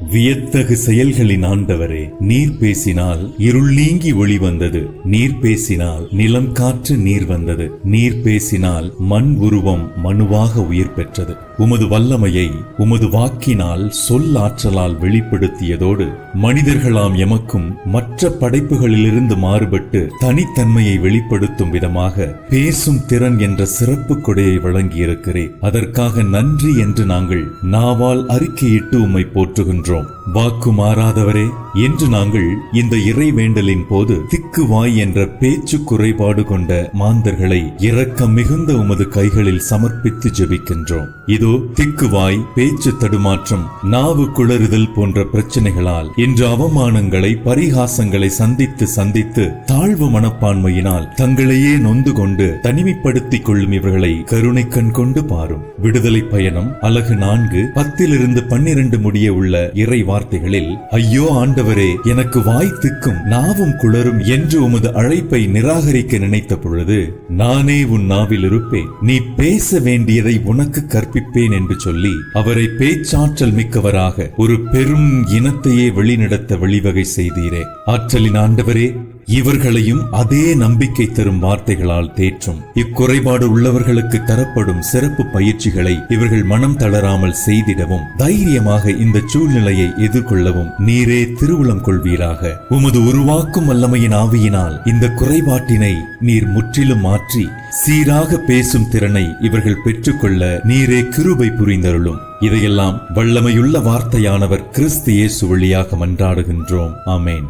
வியத்தகு செயல்களின் ஆண்டவரே நீர் பேசினால் இருள் நீங்கி ஒளி வந்தது. நீர் பேசினால் நிலம் காற்று நீர் வந்தது. நீர் பேசினால் மண் உருவம் மனுவாக உயிர் பெற்றது. உமது வல்லமையை உமது வாக்கினால் சொல் ஆற்றலால் வெளிப்படுத்தியதோடு மனிதர்களாம் எமக்கும் மற்ற படைப்புகளிலிருந்து மாறுபட்டு தனித்தன்மையை வெளிப்படுத்தும் விதமாக பேசும் திறன் என்ற சிறப்பு கொடையை வழங்கியிருக்கிறேன் அதற்காக நன்றி என்று நாங்கள் நாவால் அறிக்கையிட்டு உம்மை போற்றுகின்றோம். வாக்கு மாறாதவரே என்று நாங்கள் இந்த இறை வேண்டலின் போது திக்கு வாய் என்ற பேச்சு குறைபாடு கொண்ட மாந்தர்களை இரக்கம் மிகுந்த உமது கைகளில் சமர்ப்பித்து ஜெபிக்கின்றோம். இதோ திக்கு வாய் பேச்சு தடுமாற்றம் நாவு குளறுதல் போன்ற பிரச்சனைகளால் இன்று அவமானங்களை பரிகாசங்களை சந்தித்து சந்தித்து தாழ்வு மனப்பான்மையினால் தங்களையே நொந்து கொண்டு தனிமைப்படுத்திக் கொள்ளும் இவர்களை கருணை கண் கொண்டு பாரும். விடுதலை பயணம் அலகு நான்கு பத்திலிருந்து பன்னிரண்டு முடிய உள்ள இறை வார்த்தைகளில் ஐயோ ஆண்டவரே எனக்கு வாய் திக்கும் நாவும் குளரும் என்று உமது அழைப்பை நிராகரிக்க நினைத்த பொழுது நானே உன் நாவில் இருப்பேன். நீ பேச வேண்டியதை உனக்கு கற்பிப்பேன் என்று சொல்லி அவரை பேச்சாற்றல் மிக்கவராக ஒரு பெரும் இனத்தையே வெளிநடத்த வழிவகை செய்தீரே. ஆற்றலின் ஆண்டவரே இவர்களையும் அதே நம்பிக்கை தரும் வார்த்தைகளால் தேற்றும். இக்குறைபாடு உள்ளவர்களுக்கு தரப்படும் சிறப்பு பயிற்சிகளை இவர்கள் மனம் தளராமல் செய்திடவும் தைரியமாக இந்த சூழ்நிலையை எதிர்கொள்ளவும் நீரே திருவுளம் கொள்வீராக. உமது உருவாக்கும் வல்லமையின் ஆவியினால் இந்த குறைபாட்டினை நீர் முற்றிலும் மாற்றி சீராக பேசும் திறனை இவர்கள் பெற்றுக்கொள்ள நீரே கிருபை புரிந்தருளும். இதையெல்லாம் வல்லமையுள்ள வார்த்தையானவர் கிறிஸ்து இயேசு வழியாக மன்றாடுகின்றோம். ஆமேன்.